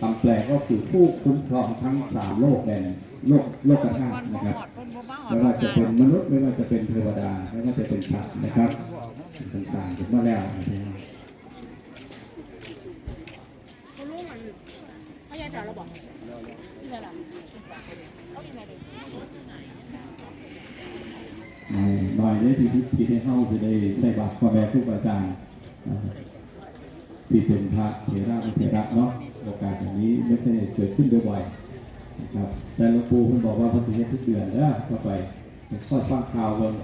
คำแปลก็คือผู้คุ้มครองทั้งสามโลกแดนโลกโลกธาตุนะครับไม่ว่าจะเป็นมนุษย์ไม่ว่าจะเป็นเทวดาไม่ว่าจะเป็นสัตว์นะครับต่างๆถึงมาแล้วนะครับคุณลุงมันพยาจารย์เราบอกที่ไหนล่ะเขาที่ไหนดิหน่อยได้ที่ที่ให้เข้าจะได้ใส่บาตรพ่อแม่ทุกอาจารย์ ที่เป็นพระเถระเถระเนาะโอกาสอย่างนี้ไม่ใช่เกิดขึ้นบ่อยๆนะครับแต่หลวงปู่เพิ่นบอกว่าพระสิทธิ์ทุกเดือนเด้อเข้าไปค่อยฟังข่าวเบิ่ง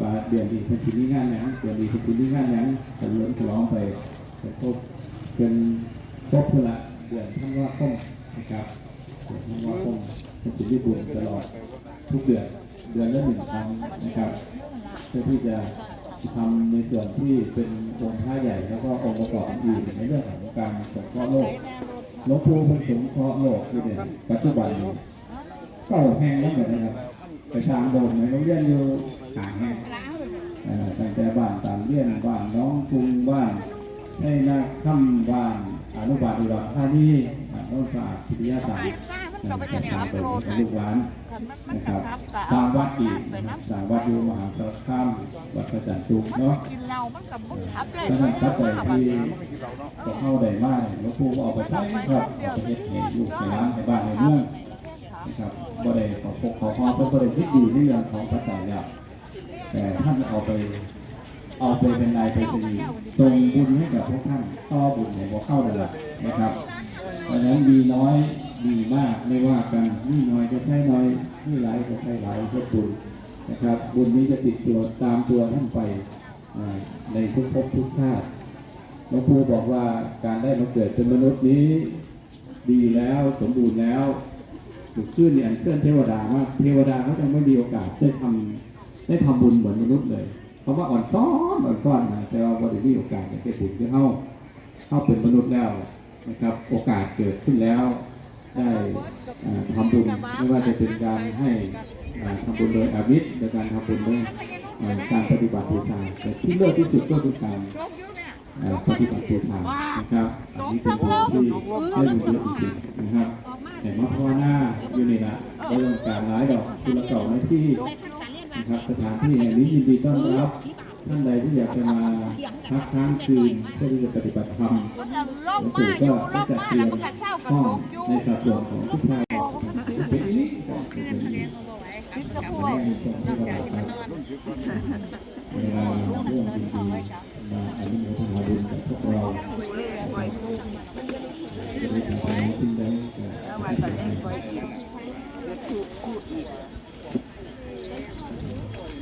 ว่าเดือนนี้พระสิทธิ์มีงานหยังเดือนนี้พระสิทธิ์มีงานหยังเฉลิมฉลองไปเป็นครบเป็นครบเพื่อละเดือนทั้งว่าคมนะครับเดือนทั้งว่าคมพระสิทธิ์มีบุญตลอดทุกเดือนเดือนละหนึ่งครั้งนะครับเพื่อที่จะ ทำในส่วนที่เป็นองค์ท่าใหญ่แล้วก็องค์ประกอบอื่นในเรื่องของการสงเคราะห์โลกหลวงปู่เป็นสงเคราะห์โลกที่เนี่ยปัจจุบันเก่าแห้งแล้วเหมือนนะครับไปทางโดนในโรงเรียนอยู่ห่างแห้งตั้งแต่บ้านตามเรียนบ้านน้องกรุงบ้านให้นาค่ำบ้านอนุบาลอุดรธานีบ้านโน้นสะอาดพิทยาศาสตร์มันก็ไปจะจะเนี่ยทำรับไปโลเป็นลูกหลานนะครับสร้างวัดอีก นะครับสร้างวัดอยู่มหาสารคามวัดพระจันทร์จุกเนาะกินเหล้ามันกับบุญทับเลยถ้าท่านเข้าใจที่ก็เข้าได้มากหลวงปู่ก็เอาไปใช้ครับเอาไปเฮ็ดให้ลูกในร้านในบ้านในเมืองนะครับบ่ได้ขอพกขอพอเพื่อบ่ได้คิดดีในเรื่องของภาษาแล้วแต่ท่านเอาไปเอาไปเป็นนายไปรษณีย์ส่งบุญให้กับพวกท่านต่อบุญให้พวกเข้านั่นแหละนะครับเพราะฉะนั้นมีน้อยมีมากไม่ว่ากันมีน้อยก็ใช้น้อยมีหลายก็ใช้หลายก็บุญ นะครับบุญนี้จะติดตัวตามตัวท่านไปในทุกภพทุกชาติหลวงปู่บอกว่าการได้มาเกิดเป็นมนุษย์นี้ ดีแล้วสมบูรณ์แล้วถูกขึ้นในอันเชิญเทวดามาเทวดาเขาจะไม่มีโอกาสได้ทำได้ทำบุญเหมือนมนุษย์เลยเพราะว่าอ่อนซ้อนอ่อนซ้อนนะแต่ว่าบริมีโอกาสจะไปบุญที่เข้าเข้าเป็นมนุษย์แล้วนะครับ โอกาสเกิดขึ้นแล้ว ได้อ่าทำบุญไม่ว่าจะเป็นการให้ ทำบุญโดยอาวิธโดยการทำบุญด้วยการปฏิบัติบูชาแต่ที่เลิศที่สุดก็คือการปฏิบัติบูชานะครับอันนี้เป็นบุญที่ได้บุญเยอะจริงๆนะครับแต่มาภาวนาอยู่ในนะได้ลงการร้ายดอกคุณละเก่าในที่นะครับสถานที่แห่งนี้ยินดีต้อนรับท่านใดที่อยากจะมาพักค้างคืนเพื่อที่จะปฏิบัติธรรมหลวงปู่ก็ยู่ลได้บจัดเตรียมห้องในสัดส่วนของผู้ชายเป็นนี้ คิดกับพวแม่กในส่วนที่เราทำเวลาเรื่องดีๆมาอนุโมทนาบุญกับพวกเราจะได้ทำให้สิ่งใดก็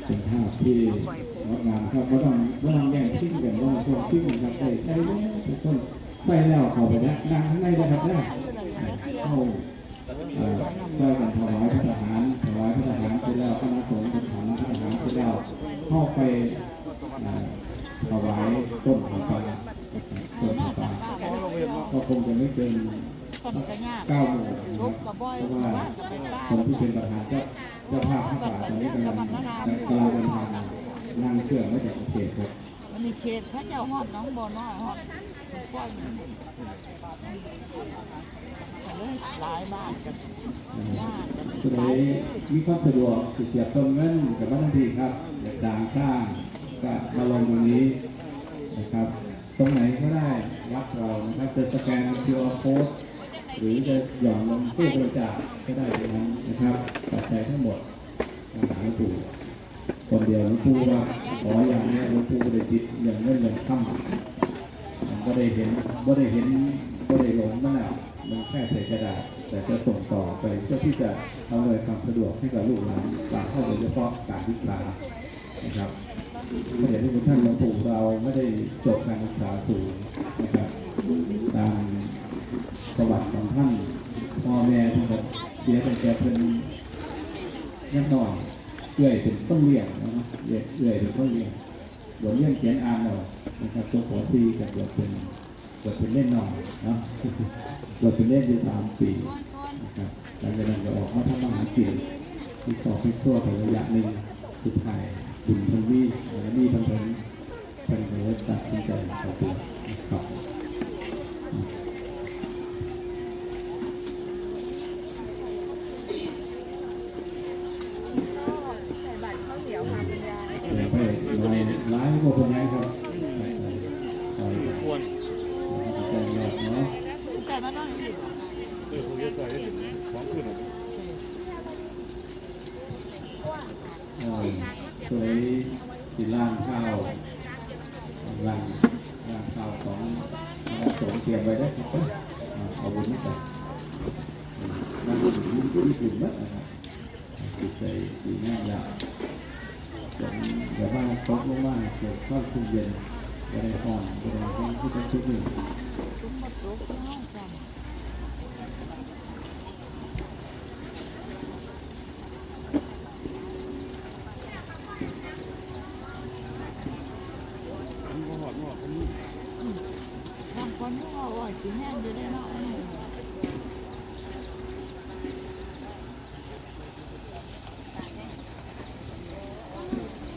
เป็นภาพที่งดงามครับก็ต้องว่างแย่งชิ่งกันว่าพวกชิ่งครับใส่ใส่แล้วทุกคนใส่แล้วเข้าไปนะนั่งข้างในนะครับนะเข้า ช่วยกันถวายพระทหารถวายพระทหารเสร็จแล้วคณะสงฆ์ถวายพระทหารเสร็จแล้วเข้าไปถวายต้นของปลาต้นของปลาก็คงจะไม่เกินเก้าโมงนะคลรับบกับบ่อยเพราะว่าบ้านกับเป็นบ้าคนที่เป็นประธานเจ้าเจ้าภาพพระป่าตอนนี้กำลังกำลังเดินทางนั่งเครื่องมาจากเทพครับมันมีเขตพระเจ้าฮอดน้องบ่อน้อยฮอดกว้าง หลายบ้านกันยากกันผู้ใดมีความสะดวกสิเสียบต้นเงินกับบ้านทันทีครับอยากสร้างสร้างก็มาลงตรงนี้นะครับ ตรงไหนก็ได้วัดเรานะครับจะสแกน QR code หรือจะหย่อนลงตู้บริจาคก็ได้ตรงนั้นนะครับปัจจัยทั้งหมดมาหาหลวงปู่คนเดียวหลวงปู่ว่าขออย่างนี้หลวงปู่ได้จิตอย่างเงินอย่างค่ำก็ได้เห็นก็ได้เห็น ก็ได้ลงนั่นแหละมันแค่ใส่กระดาษ แต่จะส่งต่อไปเพื่อที่จะเอาเลยความสะดวกให้กับลูกหลานหลานเข้าโดยเฉพาะการศึกษานะครับพระเดชพระคุณท่านหลวงปู่เราไม่ได้จบการศึกษาสูงนะครับตามประวัติของท่านพ่อแม่ท่านก็เสียตั้งแต่เป็นยังน้อยเอื่อยเป็นต้นเลี้ยงนะเอื่อยเอื่อยเป็นต้นเลี้ยงบทเลี้ยงเขียนอ่านเรานะครับตัวหัวซีกับบทเป็น บวชเป็นเล่นนอนนะเราเป็นเล่นอยู่สามปีนะครัหลังจากนั้นก็ออกมาทำมหากินที่ต่อพิตัวไประยะหนึ่งสุดท้ายบุญทันวีและมีพันทันพันเลยตัดสินใจขอตัวนะครับแต่ไปร้ายกว่าคนไหนครับควร ไก่บ้านนอกนี่เออผมจะใส่ของขึ้นหรอเออสวยสีล่างข้าวล่างล่างข้าวของเราสงเตรียมไว้ได้ครับเอาบนนี่ไปนั่งอยู่ที่ญี่ปุ่นมั้งนะครับติดใจดีแน่ยาวเดี๋ยวว่าตกลงมาเกิดข้าวคุเย็นจะได้ห่อนจะได้ห้องที่จะชุบหนึ่ง ตุ้มหมดตุ๊กห้องกันบางคนก็บอกว่ากินแห้งจะได้เนาะ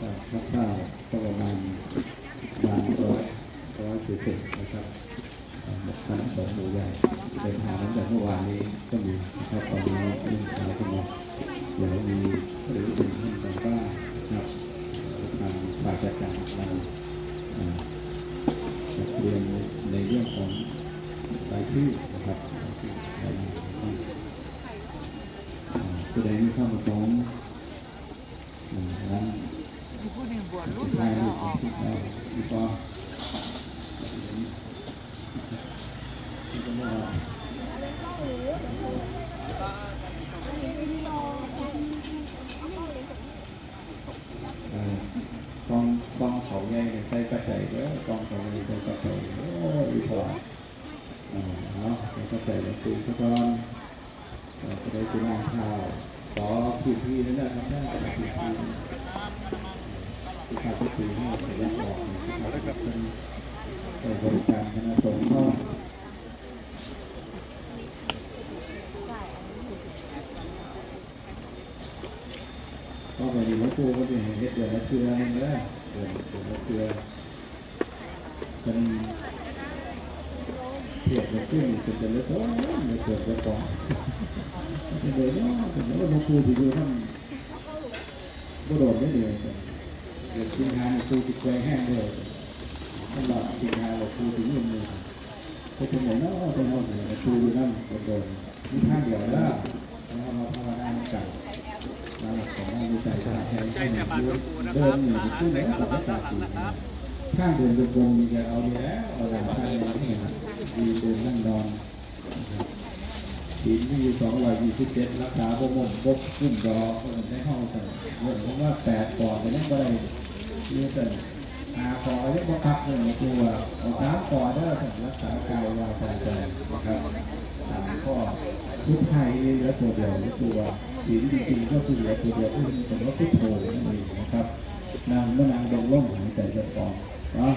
ครับข้าวก็ประมาณบางร้อยร้อยสี่สิบนะครับหมดพันสองหมูใหญ่เดินทางตั้งแต่เมื่อวานนี้ก็มีนะครับตอนนี้มีข่าวขึ้นมาเดี๋ยวมีหรือเป็นท่านต่างบ้านนะครับทางฝ่ายจัดการเราอ่าจะเตรียมในเรื่องของรายชื่อนะครับรายชื่อรายชื่อของอ่าผู้ใดมีข้อประสงค์อ่า นั้นมีผู้หนึ่งบวชรุ่นแล้วออกพี่ปอพี่ก็มาเก็ไปดีว่าครูก็เห็นเฮ็ดเดือนละเทือนึงเลยเดือนเดือนละเทือเป็นเทียบกับขึ้นเป็นเดือนละสองเดือนเกิดจะก่อนเป็นเดือนละเป็นเดือนละครูที่ดูท่านก็โดดไม่เดือนเดี๋ยวทีมงานครูติดใจแห้งเลยสำหรับทีมงานเราครูถึงยืนมือไปถึงไหนเนาะไปเอาไหนครูอยู่นั่นโดนๆมีข้างเดียวแล้วแล้วมาภาวนา กันมาของงานวิจัยสาแทนให้เดินหนีขึ้นแล้วแต่ไม่ตับข้างเดินตรงๆมีแต่เอาดีแล้วเอาหลังข้างนี้นะมีเดินนั่งนอนทีมที่สองร้อยยี่สิบเจ็ดรักษาบ่มนบกขึ้นรอคนในห้องกันเรื่องว่าแปดก่อนไปนั่นก็ได้เนี่เป็น อาขอเรียกว่าพักหนึ่งตัวสามก่อได้สำหรับรักษากายวาจาใจนะครับสามข้อทุกไทยเหลือตัวเดียวนี่ตัวศีลจริงๆก็คือเหลือตัวเดียวที่เป็นว่าพุทโธนั่นเองนะครับนางเมื่อนางดงล่มหายใจจะฟองเนาะ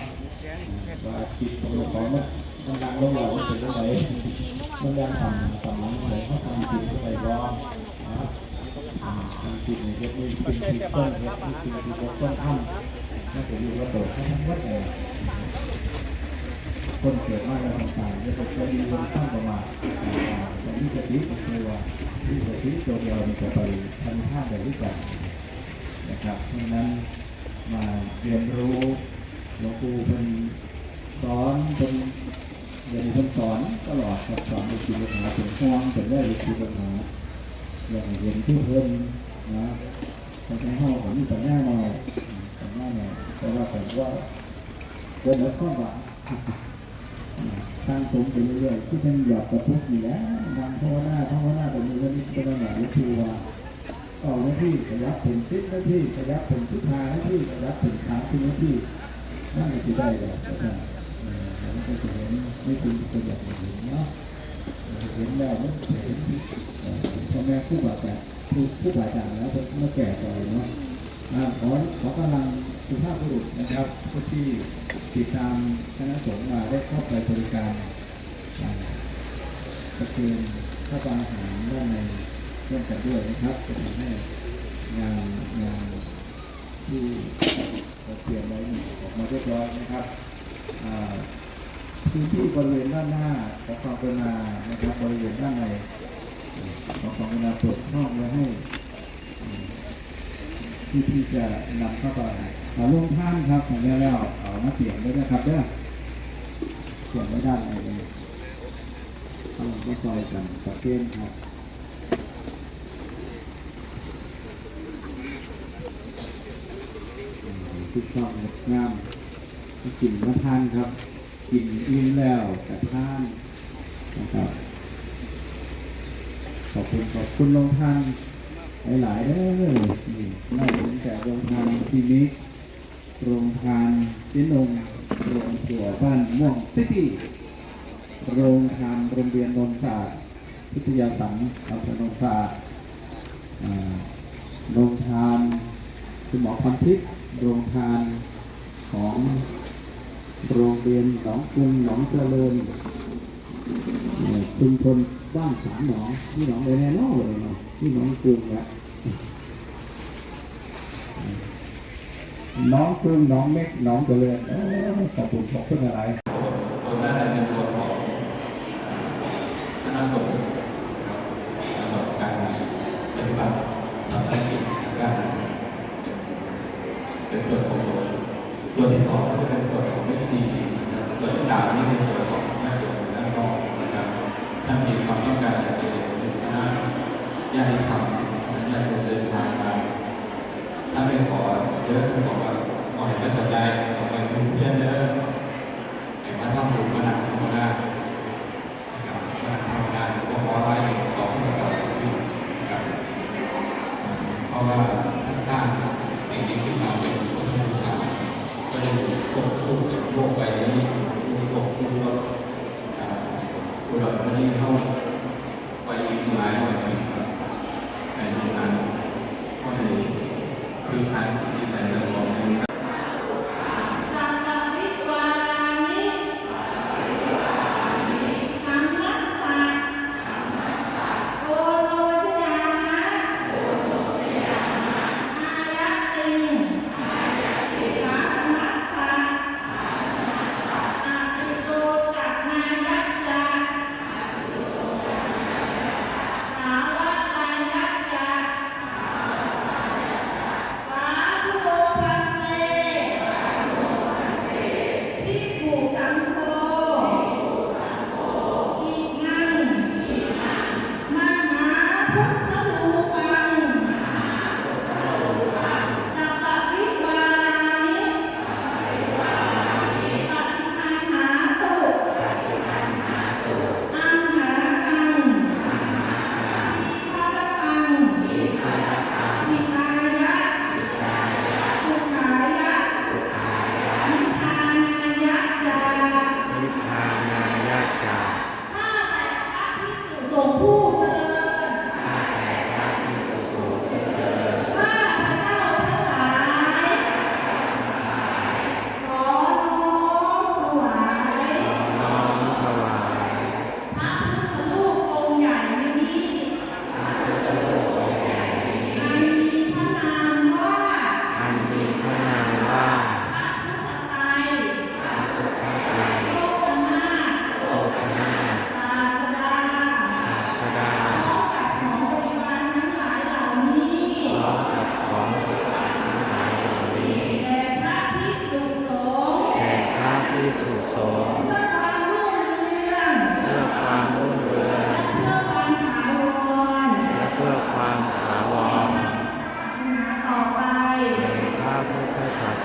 ว่าจิตของเราของมันมังลงเราเป็นยังไงมันยังทำทำมันไหนเขาทำจิตอะไรบ้างทำจิตในเรื่องนี้เป็นจิตต้นเรื่องนี้เป็นจิตต้นอ้ำ น่าจะอยู่ระเบิดทั้งหมดเลยคนเกิดมาแล้วต่างๆจะเป็นมีคนข้ามประมาทตอนนี้จะติดตัวที่จะติดตัวเดียวมันจะไปทำท่าแบบนี้ก่อนนะครับเพราะนั้นมาเรียนรู้หลวงปู่เป็นสอนเป็นเรียนเป็นสอนตลอดครับสอนในชีวิตหาเป็นห่วงเป็นได้ในชีวิตหาอย่างเห็นที่เพิ่มนะแต่ในห้องผมมีปัญญาหน่อย ผมว่าไงเพราะว่าผมว่าผมว่าข้อหวังทางสมไปเรื่อยๆที่เป็นหยอดกระพุ้อยู่แล้วนางภาวนาภาวนาแบบนี้ก็นี่เป็นหนาวิธีว่าออหน้าที่ขยับเป็นสิบหน้าที่ขยับเป็นสิบห้าหน้าที่ขยับเป็นสามสิบหน้าที่นั่นจะได้แบบนั้นเออแล้วก็จะเห็นไม่จริงเป็นแบบนี้เนาะเห็นแล้วมันเห็นพ่อแม่ผู้บาดเจ็บผู้ผู้บาดเจ็บแล้วเมื่อแก่ไปเนาะ ขอขอกำลังสุภาพบุรุษนะครับผู้ที่ติดตามคณะสงฆ์มาได้เข้าไปบริการอ่าประเคนข้าวปลาอาหารด้านในร่วมกันด้วยนะครับจะทำให้งานงานที่เราเตรียมไว้นี่ออกมาเรียบร้อยนะครับพื้นที่บริเวณด้านหน้าของความกรุณานะครับบริเวณด้านในของความกรุณาเปิดห้องไว้ให้ ที่ที่จะนำเข้าไปเอาลงท่านครับของแล้วแล้วเอามาเปลี่ยนด้วยนะครับเด้อเปลี่ยนไว้ด้านในเลยเอาลงก็ซอยกันกับเกณฑ์ครับทุกช่องงดงามกินมาทานครับ กินอิ่มแล้วแต่ท่านนะครับขอบคุณขอบคุณโรงทาน หลายๆเด้อนี่ไม่ถึงแต่โรงทานซีมิกโรงทานเจนงโรงตัวบ้านม่วงซิตี้โรงทานโรงเรียนนนศาสตร์พิทยาสังอำเภอนนศาสตร์อ่าโรงทานคุณหมอพันทิพย์โรงทานของโรงเรียนหนองกรุงหนองเจริญ ชุมชนบ้านสามหนองที่หนองเลยแน่นอนเลยเนาะที่หนองกรุงละน้องกรุงน้องเม็กน้องเจริญเออขอบคุณขอบคุณอะไรโซนด้านในเป็นโซนของคณะสงฆ์ครับสำหรับการปฏิบัติสามภารกิจทางการเป็นส่วนของโซนส่วนที่สองก็เป็นส่วนของวิธีนะครับส่วนที่สามนี่เป็นส่วนของแม่ครัวด้านนอกนะครับ ท่ามีความต้องการจะเป็นคณะญาติธรรมญาติโยมเดินทางมาถ้าไม่ขอเยอะท่านบอกว่าขอให้พระจัดได้ขอให้เพื่อนเด้อเห็นว่าถ้าบุญมาหนักมดานะครับมาหนักธรรมดาก็ขอให้ต่อขึ้นต่อขึ้นนะครับเพราะว่าท่านสร้างสิ่งนี้ขึ้นมาเป็นพุทธบูชาก็ได้ควบคู่กับโลกใบนี้ควบคู่กับ อุดรธานีเข้าไปหลายหน่วยนะครับในทางารก็เลยคือทาง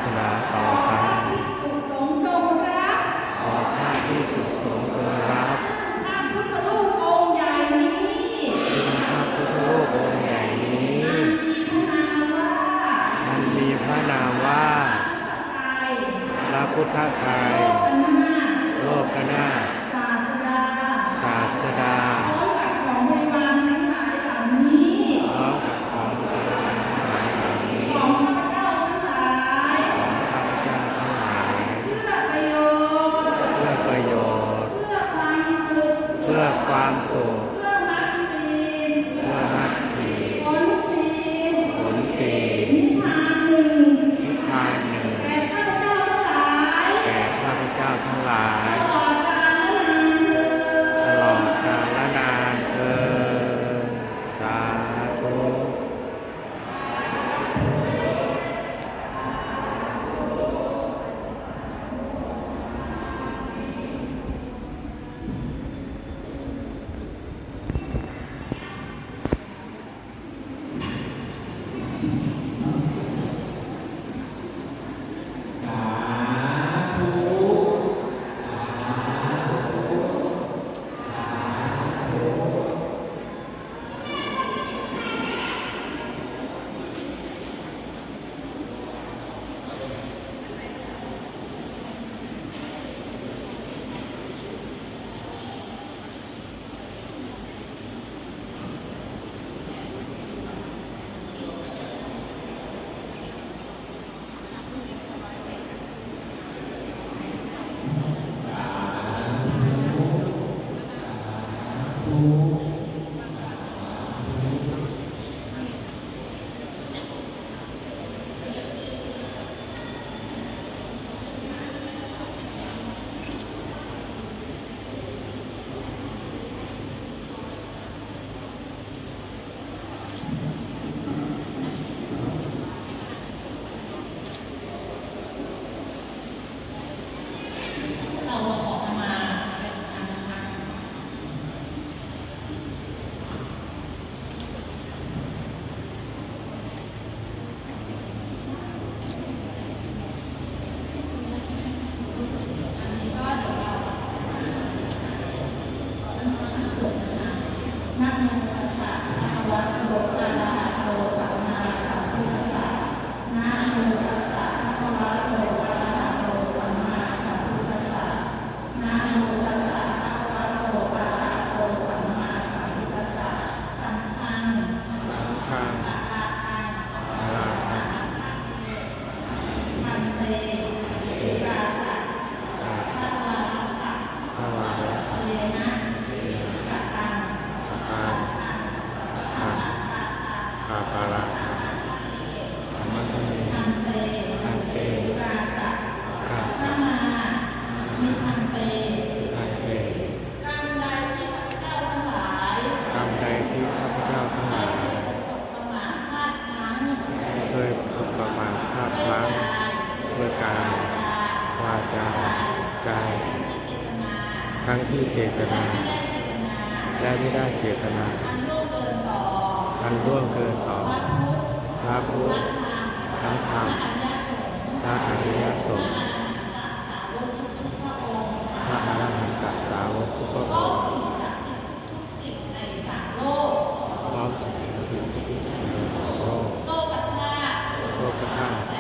ธศ ทั้งธรรมพระอริยสงฆ์พระอรหันตสาวกทุกพระองค์พร้อมสิ่งทุกสิ่งในสามโลกโลกธาตุโลกธาตุ